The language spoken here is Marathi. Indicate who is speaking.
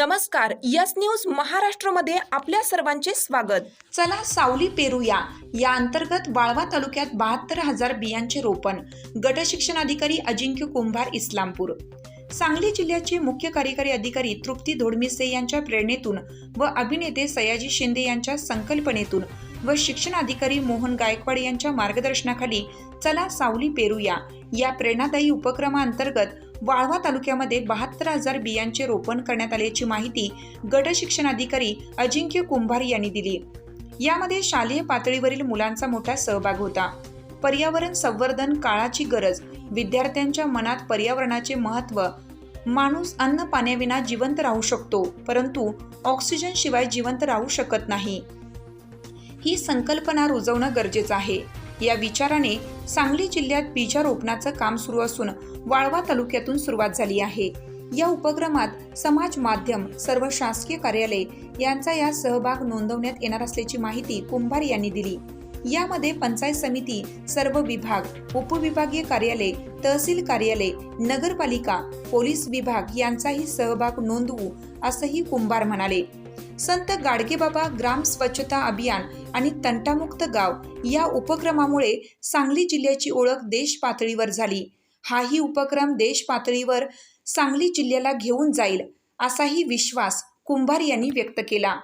Speaker 1: नमस्कार यस न्यूज महाराष्ट्रमध्ये आपल्या सर्वांचे स्वागत. चला सावली पेरूया. या अंतर्गत वाळवा तालुक्यात बहात्तर हजार बियांचे रोपण. गट शिक्षणाधिकारी अजिंक्य कुंभार इस्लामपूर. सांगली जिल्ह्याचे मुख्य कार्यकारी अधिकारी तृप्ती धोडमिसे यांच्या प्रेरणेतून व अभिनेते सयाजी शिंदे यांच्या संकल्पनेतून व शिक्षण अधिकारी मोहन गायकवाड यांच्या मार्गदर्शनाखाली चला सावली पेरूया. या प्रेरणादायी उपक्रमाअंतर्गत वाळवा तालुक्यामध्ये बहात्तर हजार बियांचे रोपण करण्यात आल्याची माहिती गट शिक्षणाधिकारी अजिंक्य कुंभार यांनी दिली. यामध्ये शालेय पातळीवरील मुलांचा मोठा सहभाग होता. पर्यावरण संवर्धन काळाची गरज विद्यार्थ्यांच्या मनात पर्यावरणाचे महत्त्व माणूस अन्न पाण्याविना जिवंत राहू शकतो परंतु ऑक्सिजन शिवाय जिवंत राहू शकत नाही. ही संकल्पना रुजवणं गरजेचं आहे. या विचाराने सांगली जिल्ह्यात बीजारोपणाचं काम सुरू असून वाळवा तालुक्यातून सुरुवात झाली आहे. या उपक्रमात समाज माध्यम सर्व शासकीय कार्यालय यांचा या सहभाग नोंदवण्यात येणार असल्याची माहिती कुंभार यांनी दिली. यामध्ये पंचायत समिती सर्व विभाग उपविभागीय कार्यालय तहसील कार्यालय नगरपालिका पोलीस विभाग यांचाही सहभाग नोंदवू असंही कुंभार म्हणाले. संत गाडगेबाबा ग्राम स्वच्छता अभियान आणि तंटामुक्त गाव या उपक्रमामुळे सांगली जिल्ह्याची ओळख देश पातळीवर झाली. हाही उपक्रम देश पातळीवर सांगली जिल्ह्याला घेऊन जाईल असाही विश्वास कुंभार यांनी व्यक्त केला.